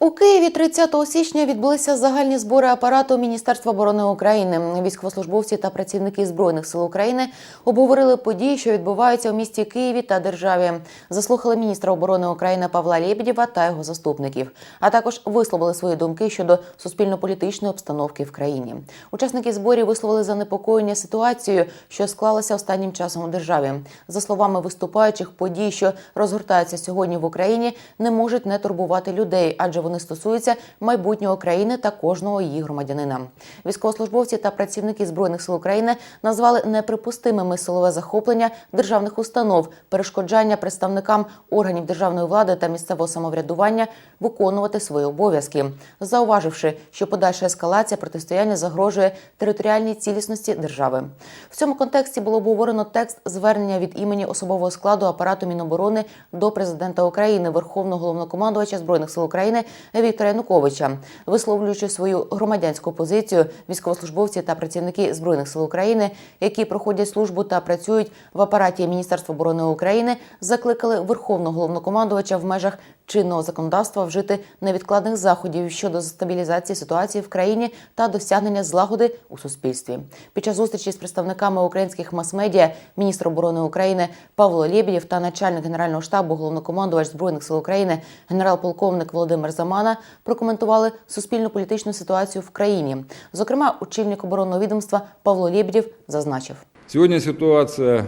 У Києві 30 січня відбулися загальні збори апарату Міністерства оборони України. Військовослужбовці та працівники збройних сил України обговорили події, що відбуваються у місті Києві та державі. Заслухали міністра оборони України Павла Лєбєдєва та його заступників, а також висловили свої думки щодо суспільно-політичної обстановки в країні. Учасники зборів висловили занепокоєння ситуацією, що склалася останнім часом у державі. За словами виступаючих, події, що розгортаються сьогодні в Україні, не можуть не турбувати людей, адже вони стосуються майбутнього країни та кожного її громадянина. Військовослужбовці та працівники збройних сил України назвали неприпустимими силове захоплення державних установ, перешкоджання представникам органів державної влади та місцевого самоврядування виконувати свої обов'язки, зауваживши, що подальша ескалація протистояння загрожує територіальній цілісності держави. В цьому контексті було обговорено текст звернення від імені особового складу апарату Міноборони до президента України, Верховного головнокомандувача збройних сил України Віктора Януковича, висловлюючи свою громадянську позицію, військовослужбовці та працівники збройних сил України, які проходять службу та працюють в апараті Міністерства оборони України, закликали Верховного головнокомандувача в межах чинного законодавства вжити невідкладних заходів щодо стабілізації ситуації в країні та досягнення злагоди у суспільстві. Під час зустрічі з представниками українських мас-медіа міністр оборони України Павло Лєбєдєв та начальник генерального штабу головнокомандувач збройних сил України генерал-полковник Володимир Замана прокоментували суспільно-політичну ситуацію в країні. Зокрема, очільник оборонного відомства Павло Лєбєдєв зазначив. Сегодня ситуация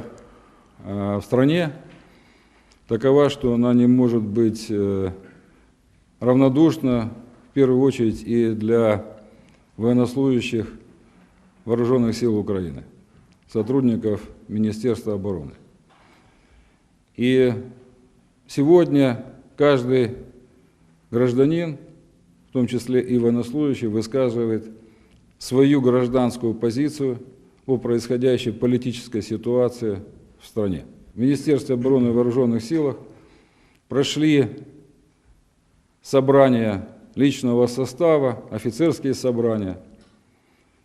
э, в стране такова, что она не может быть э, равнодушна, в первую очередь, и для военнослужащих Вооруженных сил Украины, сотрудников Министерства обороны. И сегодня каждый гражданин, в том числе и военнослужащий, высказывает свою гражданскую позицию о происходящей политической ситуации в стране. В Министерстве обороны и Вооруженных силах прошли собрания личного состава, офицерские собрания,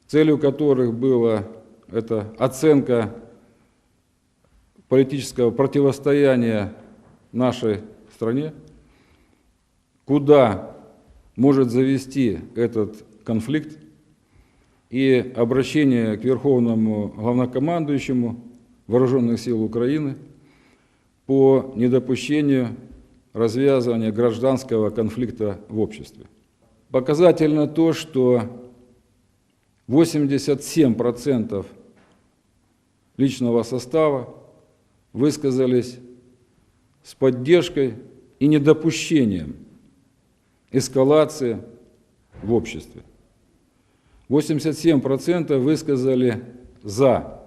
целью которых была это оценка политического противостояния нашей стране, куда может завести этот конфликт, и обращение к Верховному главнокомандующему Вооруженных сил Украины по недопущению развязывания гражданского конфликта в обществе. Показательно то, что 87% личного состава высказались с поддержкой и недопущением эскалации в обществе. 87% высказали за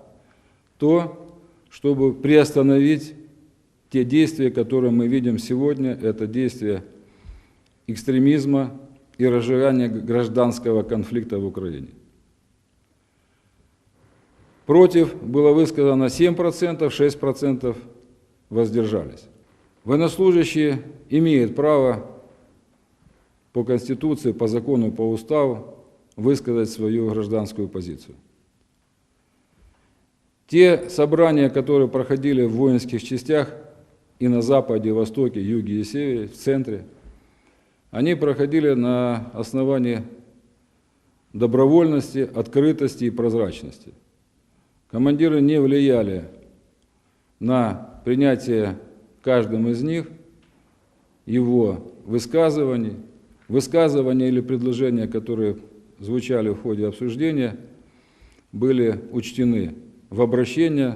то, чтобы приостановить те действия, которые мы видим сегодня, это действия экстремизма и разжигания гражданского конфликта в Украине. Против было высказано 7%, 6% воздержались. Военнослужащие имеют право по Конституции, по закону, по уставу высказать свою гражданскую позицию. Те собрания, которые проходили в воинских частях и на западе, востоке, юге и севере, в центре, они проходили на основании добровольности, открытости и прозрачности. Командиры не влияли на принятие каждым из них его высказываний, высказывания или предложения, которые звучали в ходе обсуждения, были учтены в обращении,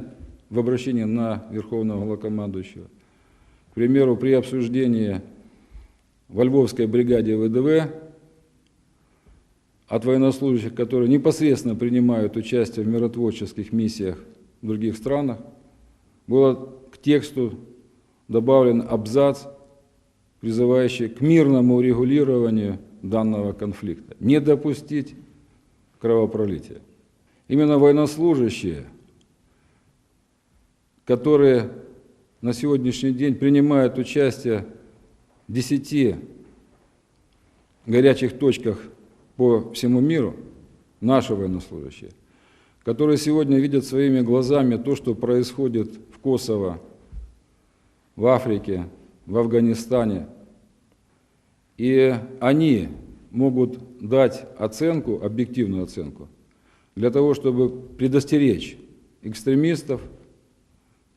в обращении на Верховного Главнокомандующего. К примеру, при обсуждении во Львовской бригаде ВДВ от военнослужащих, которые непосредственно принимают участие в миротворческих миссиях в других странах, было к тексту добавлен абзац, призывающий к мирному урегулированию данного конфликта, не допустить кровопролития. Именно военнослужащие, которые на сегодняшний день принимают участие в 10 горячих точках по всему миру, наши военнослужащие, которые сегодня видят своими глазами то, что происходит в Косово, в Африке, в Афганистане – И они могут дать оценку, объективную оценку, для того, чтобы предостеречь экстремистов,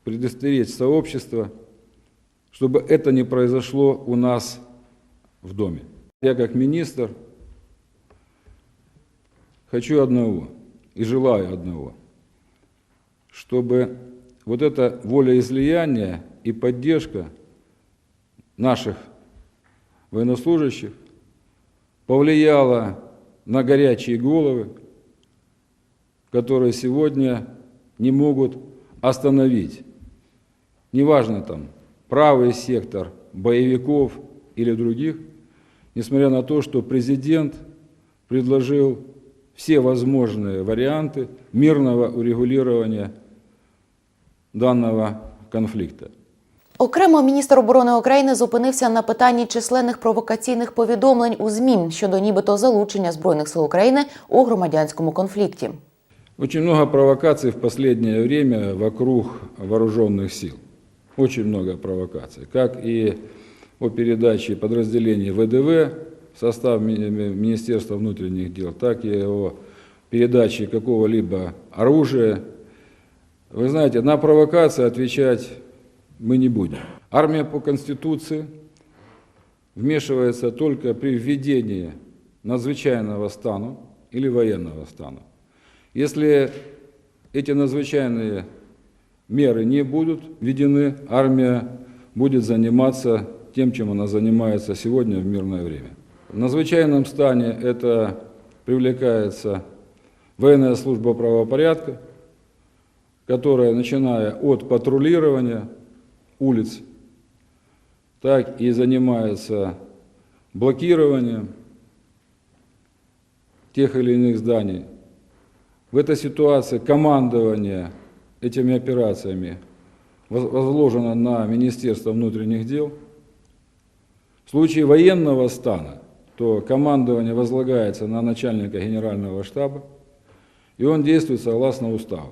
предостеречь сообщество, чтобы это не произошло у нас в доме. Я как министр хочу одного и желаю одного, чтобы вот это волеизлияние и поддержка наших военнослужащих повлияла на горячие головы, которые сегодня не могут остановить, неважно там, правый сектор боевиков или других, несмотря на то, что президент предложил все возможные варианты мирного урегулирования данного конфликта. Окремо міністр оборони України зупинився на питанні численних провокаційних повідомлень у ЗМІ щодо нібито залучення збройних сил України у громадянському конфлікті. Очень много провокаций в последнее время вокруг вооруженных сил. Очень много провокаций. Как и о передаче подразделений ВДВ в состав Ми- Ми- Министерства внутренних дел, так и о передаче какого-либо оружия. Вы знаете, на провокации отвечать мы не будем. Армия по Конституции вмешивается только при введении надзвычайного стана или военного стана. Если эти надзвычайные меры не будут введены, армия будет заниматься тем, чем она занимается сегодня в мирное время. В надзвычайном стане это привлекается военная служба правопорядка, которая, начиная от патрулирования улиц, так и занимается блокированием тех или иных зданий. В этой ситуации командование этими операциями воз- возложено на Министерство внутренних дел. В случае военного стана, то командование возлагается на начальника генерального штаба, и он действует согласно уставу.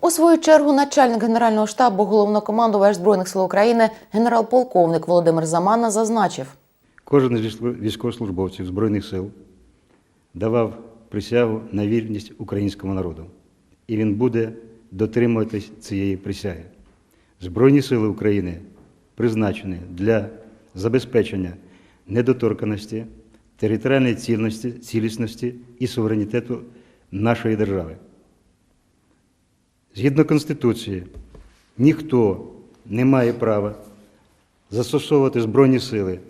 У свою чергу начальник генерального штабу головнокомандувач збройних сил України генерал-полковник Володимир Замана зазначив. Кожен з військовослужбовців Збройних сил давав присягу на вірність українському народу, і він буде дотримуватись цієї присяги. Збройні сили України призначені для забезпечення недоторканості, територіальної цілісності, цілісності і суверенітету нашої держави. Згідно Конституції, ніхто не має права застосовувати Збройні сили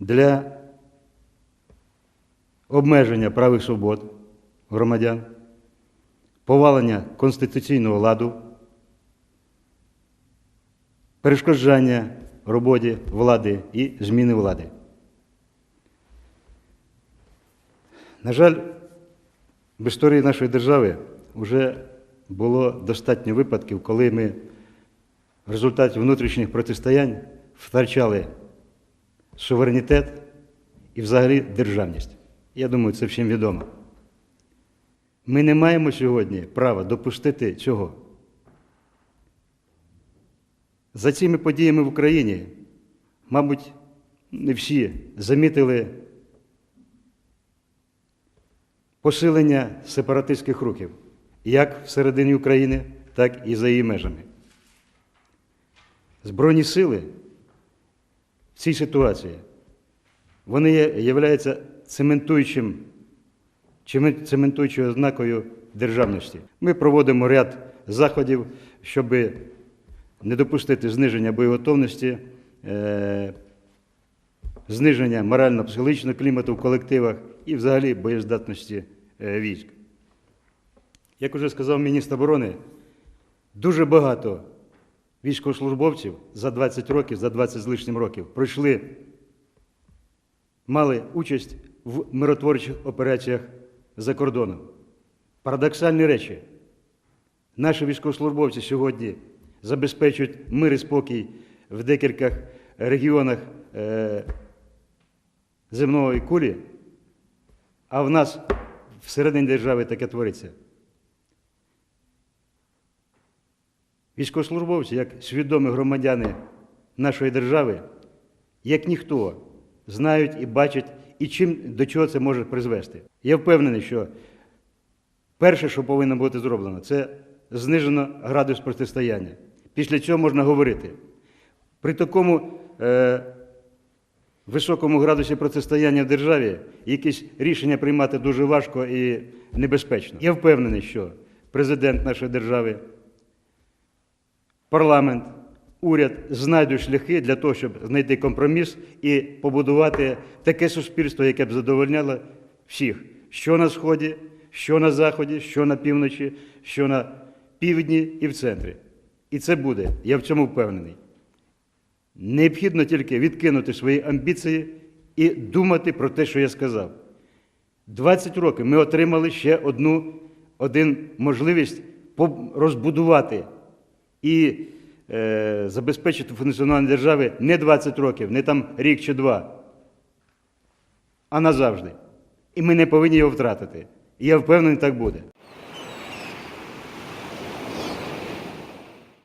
для обмеження прав і свобод громадян, повалення конституційного ладу, перешкоджання роботі влади і зміни влади. На жаль, в історії нашої держави вже було достатньо випадків, коли ми в результаті внутрішніх протистоянь втрачали суверенітет і взагалі державність. Я думаю, це всім відомо. Ми не маємо сьогодні права допустити цього. За цими подіями в Україні, мабуть, не всі замітили посилення сепаратистських рухів, як всередині України, так і за її межами. Збройні сили в цій ситуації вони являються цементуючим, чемен- цементуючою ознакою державності. Ми проводимо ряд заходів, щоб не допустити зниження боєготовності, е, зниження морально-психологічного клімату в колективах і взагалі боєздатності е, військ. Як уже сказав міністр оборони, дуже багато військовослужбовців за 20 років, за 20 з лишнім років пройшли мали участь в миротворчих операціях за кордоном. Парадоксальні речі. Наші військовослужбовці сьогодні забезпечують мир і спокій в декількох регіонах е, земної кулі, а в нас всередині держави таке твориться. Військовослужбовці, як свідомі громадяни нашої держави, як ніхто, знають і бачать, і чим до чого це може призвести. Я впевнений, що перше, що повинно бути зроблено, це знижено градус протистояння. Після цього можна говорити. При такому е, високому градусі протистояння в державі якісь рішення приймати дуже важко і небезпечно. Я впевнений, що президент нашої держави, парламент, уряд знайдуть шляхи для того, щоб знайти компроміс і побудувати таке суспільство, яке б задовольняло всіх, що на сході, що на заході, що на півночі, що на півдні і в центрі. І це буде, я в цьому впевнений. Необхідно тільки відкинути свої амбіції і думати про те, що я сказав. 20 років ми отримали ще одну один можливість розбудувати і забезпечити функціонування держави не 20 років, не там рік чи два, а назавжди. І ми не повинні його втратити. І я впевнений, так буде.